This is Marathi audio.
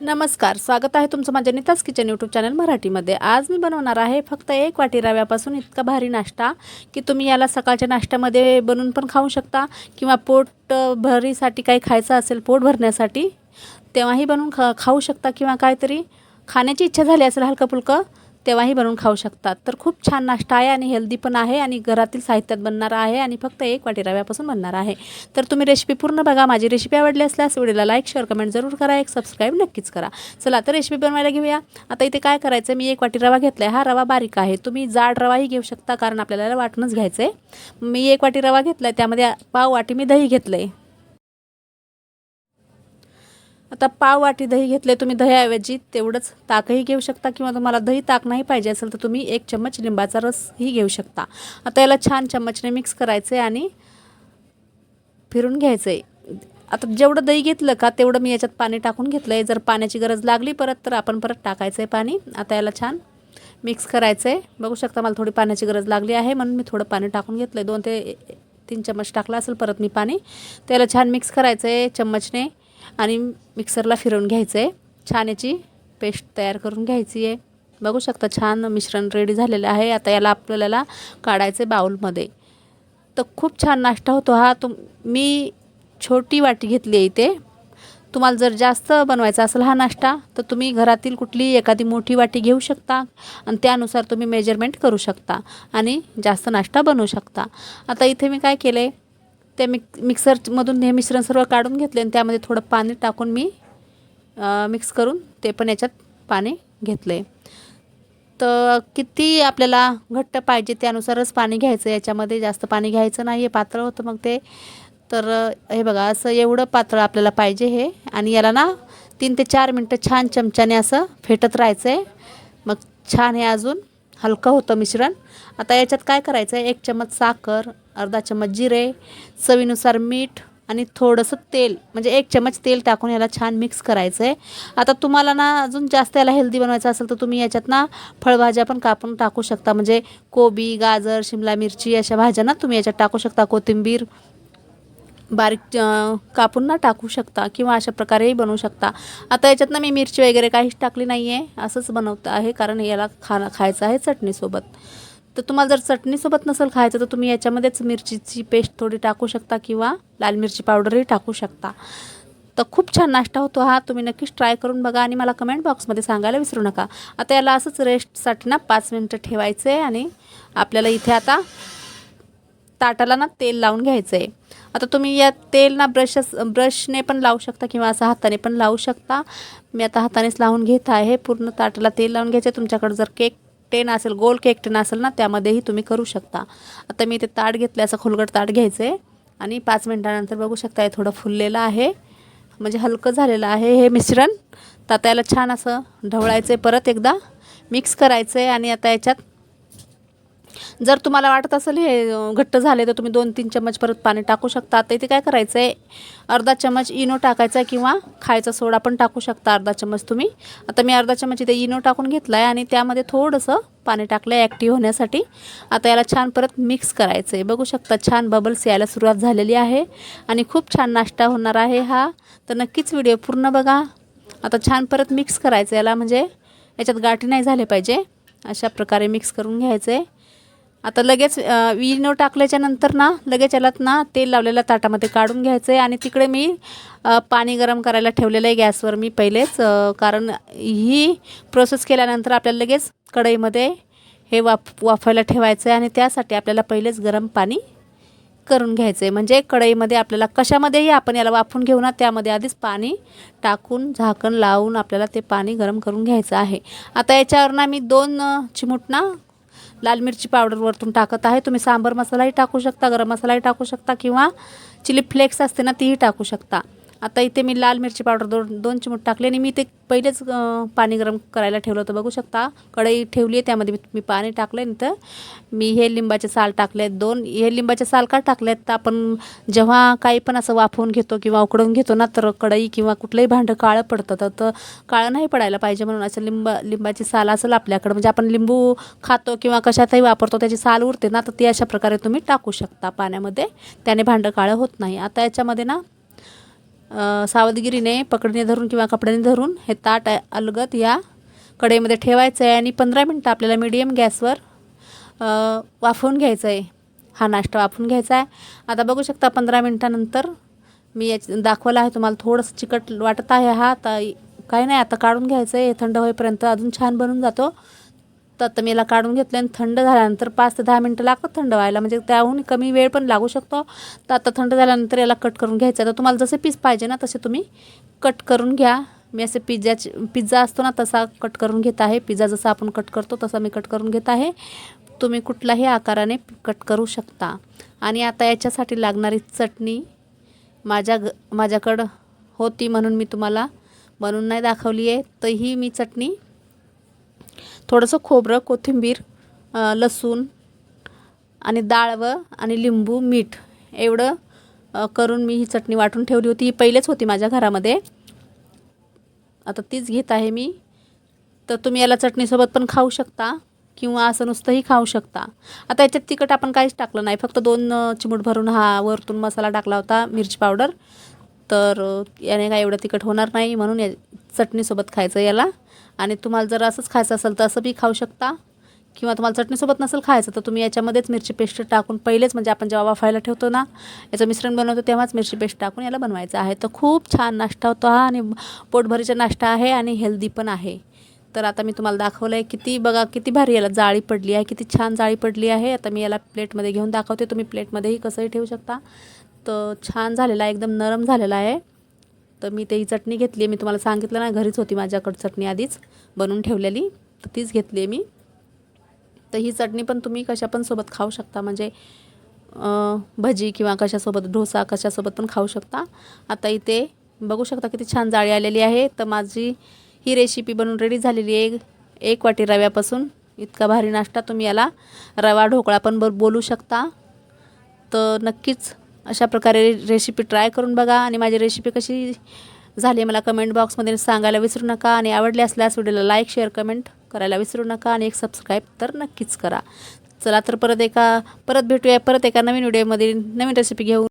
नमस्कार स्वागत आहे तुमचं माझ्या नीताच किचन यूट्यूब चॅनल मराठीमध्ये. आज मी बनवणार आहे फक्त एक वाटी रव्यापासून इतका भारी नाश्ता की तुम्ही याला सकाळच्या नाश्त्यामध्ये बनवून पण खाऊ शकता किंवा पोट भरीसाठी काही खायचं असेल पोट भरण्यासाठी तेव्हाही बनवून खा खाऊ शकता किंवा काहीतरी. खाण्याची इच्छा झाली असेल हलकं फुलकं तेव्हाही बनवून खाऊ शकतात. तर खूप छान नाश्ता आहे आणि हेल्दी पण आहे आणि घरातील साहित्यात बनणार आहे आणि फक्त एक वाटी रव्यापासून बनणार आहे. तर तुम्ही रेसिपी पूर्ण बघा. माझी रेसिपी आवडली असल्यास व्हिडिओला लाईक शेअर कमेंट जरूर करा. एक सबस्क्राईब नक्कीच करा. चला तर रेसिपी बनवायला घेऊया. आता इथे काय करायचं मी एक वाटी रवा घेतला आहे हा रवा बारीक आहे. तुम्ही जाड रवाही घेऊ शकता कारण आपल्याला वाटणंच घ्यायचं आहे मी एक वाटी रवा घेतला आहे त्यामध्ये पाव वाटी मी दही घेतलं आहे आता पाव वाटी दही घेतले तुम्ही दह्याऐवजी तेवढंच ताकही घेऊ शकता किंवा तुम्हाला दही ताक नाही पाहिजे असेल तर तुम्ही एक चम्मच लिंबाचा रसही घेऊ शकता. आता याला छान चम्मचने मिक्स करायचं आहे आणि फिरून घ्यायचं आहे आता जेवढं दही घेतलं का तेवढं मी याच्यात पाणी टाकून घेतलं आहे जर पाण्याची गरज लागली परत तर आपण परत टाकायचं आहे पाणी. आता याला छान मिक्स करायचं आहे बघू शकता मला थोडी पाण्याची गरज लागली आहे म्हणून मी थोडं पाणी टाकून घेतलं आहे दोन ते तीन चम्मच टाकलं असेल परत मी पाणी. त्याला छान मिक्स करायचं आहे चम्मचने. आणि मिक्सरला फिरवून घ्यायचं आहे छान याची पेस्ट तयार करून घ्यायची आहे बघू शकता छान मिश्रण रेडी झालेलं आहे. आता याला आपल्याला काढायचं आहे बाऊलमध्ये तर खूप छान नाश्ता होतो हा. तुम मी छोटी वाटी घेतली आहे इथे. तुम्हाला जर जास्त बनवायचा असेल हा नाश्ता तर तुम्ही घरातील कुठली एखादी मोठी वाटी घेऊ शकता आणि त्यानुसार तुम्ही मेजरमेंट करू शकता आणि जास्त नाश्ता बनवू शकता. आता इथे मी काय केलं आहे ते मिक मिक्सरमधून हे मिश्रण सर्व काढून घेतले आणि त्यामध्ये थोडं पाणी टाकून मी मिक्स करून ते पण याच्यात पाणी घेतलं आहे तर किती आपल्याला घट्ट पाहिजे त्यानुसारच पाणी घ्यायचं याच्यामध्ये जास्त पाणी घ्यायचं नाही आहे पातळ होतं मग ते. तर हे बघा असं एवढं पातळ आपल्याला पाहिजे हे. आणि याला ना तीन ते चार मिनटं छान चमच्याने असं फेटत राहायचं आहे मग छान हे अजून हलकं होतं मिश्रण. आता याच्यात काय करायचं आहे एक चम्मच साखर अर्धा चम्मच जिरे चवीनुसार मीठ आणि थोडंसं तेल म्हणजे एक चम्मच तेल टाकून याला छान मिक्स करायचं आहे आता तुम्हाला ना अजून जास्त याला हेल्दी बनवायचं असेल तर तुम्ही याच्यात ना फळभाज्या पण कापून टाकू शकता. म्हणजे कोबी गाजर शिमला मिरची अशा भाज्या ना तुम्ही याच्यात टाकू शकता. कोथिंबीर बारीक कापून ना टाकू शकता किंवा अशा प्रकारेही बनवू शकता. आता याच्यात ना मी मिरची वगैरे काहीच टाकली नाही आहे असंच बनवतं आहे कारण याला खाणं खायचं आहे चटणीसोबत. तर तुम्हाला जर चटणीसोबत नसेल खायचं तर तुम्ही याच्यामध्येच मिरचीची पेस्ट थोडी टाकू शकता किंवा लाल मिरची पावडरही टाकू शकता. तर खूप छान नाश्ता होतो हा. तुम्ही नक्कीच ट्राय करून बघा आणि मला कमेंट बॉक्समध्ये सांगायला विसरू नका. आता याला असंच रेस्टसाठी ना पाच मिनटं ठेवायचं आहे आणि आपल्याला इथे आता ताटाला ना तेल लावून घ्यायचं आहे आता तुम्ही या तेल ना ब्रश ब्रशने पण लावू शकता किंवा असं हाताने पण लावू शकता. मी आता हातानेच लावून घेत आहे. पूर्ण ताटाला तेल लावून घ्यायचं तुमच्याकडं जर केक टेन असेल गोल केक टेन असेल ना त्यामध्येही तुम्ही करू शकता. आता मी ते ताट घेतलं असं खोलगट ताट घ्यायचं आहे आणि पाच मिनटानंतर बघू शकता हे थोडं फुललेलं आहे. म्हणजे हलकं झालेलं आहे हे मिश्रण. तर आता याला छान असं ढवळायचं आहे परत एकदा. मिक्स करायचं आहे आणि आता याच्यात जर तुम्हाला वाटत असेल हे घट्ट झाले तर तुम्ही दोन तीन चम्मच परत पाणी टाकू शकता. आता इथे काय करायचं आहे अर्धा चम्मच इनो टाकायचा आहे किंवा खायचा सोडा पण टाकू शकता अर्धा चम्मच तुम्ही. आता मी अर्धा चम्मच इथे इनो टाकून घेतला आहे आणि त्यामध्ये थोडंसं पाणी टाकलं आहे ॲक्टिव्ह होण्यासाठी. आता याला छान परत मिक्स करायचं आहे बघू शकता छान बबल्स यायला सुरुवात झालेली आहे आणि खूप छान नाश्ता होणार आहे हा. तर नक्कीच व्हिडिओ पूर्ण बघा. आता छान परत मिक्स करायचं याला म्हणजे याच्यात गाठी नाही झाले पाहिजे. अशा प्रकारे मिक्स करून घ्यायचं आहे आता लगेच विनो टाकल्याच्या नंतर ना लगेच यालात ना तेल लावलेल्या ताटामध्ये काढून घ्यायचं आहे आणि तिकडे मी पाणी गरम करायला ठेवलेलं आहे गॅसवर मी पहिलेच कारण ही प्रोसेस केल्यानंतर आपल्याला लगेच कढईमध्ये हे वाफ वाफायला ठेवायचं आहे आणि त्यासाठी आपल्याला पहिलेच गरम पाणी करून घ्यायचं आहे म्हणजे कढईमध्ये आपल्याला कशामध्येही आपण याला वाफून घेऊ ना त्यामध्ये आधीच पाणी टाकून झाकण लावून आपल्याला ते पाणी गरम करून घ्यायचं आहे. आता याच्यावर ना मी दोन चिमूट ना लाल मिरची पावडर वरतून टाकत आहे. तुम्ही सांबर मसालाही टाकू शकता गरम मसालाही टाकू शकता किंवा चिली फ्लेक्स असते ना तीही टाकू शकता. आता इथे मी लाल मिरची पावडर दोन दोन चिमूट टाकले आणि मी ते पहिलेच पाणी गरम करायला ठेवलं होतं. बघू शकता कढई ठेवली आहे त्यामध्ये मी- पाणी टाकलं आहे तर मी हे लिंबाचे साल टाकले आहेत. दोन हे लिंबाचे साल का टाकले आहेत? तर आपण जेव्हा काही पण असं वाफवून घेतो किंवा उकडून घेतो ना तर कढई किंवा कुठलंही भांडं काळं पडतं. तर तर काळं नाही पडायला पाहिजे म्हणून असं लिंबा लिंबाची साल असेल आपल्याकडं. म्हणजे आपण लिंबू खातो किंवा कशातही वापरतो त्याची साल उरते ना तर ती अशा प्रकारे तुम्ही टाकू शकता पाण्यामध्ये. त्याने भांडं काळं होत नाही. आता याच्यामध्ये ना सावधगिरीने पकडीने धरून किंवा कपड्याने धरून हे ताट आहे या कढईमध्ये ठेवायचं आहे आणि पंधरा मिनटं आपल्याला मीडियम गॅसवर वाफवून घ्यायचं आहे हा नाश्ता वाफवून घ्यायचा आहे आता बघू शकता पंधरा मिनटानंतर मी याच दाखवलं आहे तुम्हाला थोडंसं चिकट वाटत आहे हा आता काही नाही आता काढून घ्यायचं आहे थंड होईपर्यंत अजून छान बनून जातो. तर आता मी याला काढून घेतलं आणि थंड झाल्यानंतर पाच ते दहा मिनटं लागतात थंड व्हायला. म्हणजे त्याहून कमी वेळ पण लागू शकतो. तर आता थंड झाल्यानंतर याला कट करून घ्यायचं तर तुम्हाला जसे पीस पाहिजे ना तसे तुम्ही कट करून घ्या. मी असे पिझ्झाचे पिझ्झा असतो ना तसा कट करून घेत आहे. पिझ्झा जसा आपण कट करतो तसा मी कट करून घेत आहे. तुम्ही कुठलाही आकाराने कट करू शकता. आणि आता याच्यासाठी लागणारी चटणी माझ्या ग माझ्याकडं होती म्हणून मी तुम्हाला बनवून नाही दाखवली आहे. तर ही मी चटणी थोडंसं खोबरं कोथिंबीर लसूण आणि डाळ व आणि लिंबू मीठ एवढं करून मी ही चटणी वाटून ठेवली होती. ही पहिलेच होती माझ्या घरामध्ये. आता तीच घेत आहे मी. तर तुम्ही याला चटणीसोबत पण खाऊ शकता किंवा असं नुसतंही खाऊ शकता. आता याच्यात तिखट आपण काहीच टाकलं नाही. फक्त दोन चिमूट भरून हा वरतून मसाला टाकला होता मिरची पावडर. तर याने काय एवढं तिखट होणार नाही म्हणून या चटणीसोबत खायचं याला. आणि तुम्हाला जर असंच खायचं असेल तर असं बी खाऊ शकता. किंवा तुम्हाला चटणीसोबत नसेल खायचं तर तुम्ही याच्यामध्येच मिरची पेस्ट टाकून पहिलेच म्हणजे आपण जेव्हा वाफायला ठेवतो ना याचं मिश्रण बनवतो तेव्हाच मिरची पेस्ट टाकून याला बनवायचं आहे. तर खूप छान नाश्ता होतो हा आणि पोटभरीचा नाश्ता आहे आणि हेल्दी पण आहे. तर आता मी तुम्हाला दाखवलं आहे किती बघा किती भारी याला जाळी पडली आहे किती छान जाळी पडली आहे. आता मी याला प्लेटमध्ये घेऊन दाखवते तुम्ही प्लेटमध्येही कसंही ठेवू शकता. तर छान झालेला आहे एकदम नरम झालेला आहे. तर मी ते ही चटणी घेतली आहे. मी तुम्हाला सांगितलं ना घरीच होती माझ्याकडं चटणी आधीच बनवून ठेवलेली. तर तीच घेतली आहे मी. तर ही चटणी पण तुम्ही कशा पण सोबत खाऊ शकता. म्हणजे भजी किंवा कशासोबत डोसा कशासोबत पण खाऊ शकता. आता इथे बघू शकता किती छान जाळी आलेली आहे. तर माझी ही रेसिपी बनवून रेडी झालेली आहे. एक वाटी रव्यापासून इतका भारी नाश्ता तुम्ही याला रवा ढोकळा पण ब बोलू शकता. तर नक्कीच अशा प्रकारे रेसिपी ट्राय करून बघा. आणि माझी रेसिपी कशी झाली मला कमेंट बॉक्समध्ये सांगायला विसरू नका. आणि आवडली असल्यास व्हिडिओला लाईक शेअर कमेंट करायला विसरू नका. आणि एक सबस्क्राईब तर नक्कीच करा. चला तर परत एका परत भेटूया. परत एका नवीन व्हिडिओमध्ये नवीन रेसिपी घेऊन.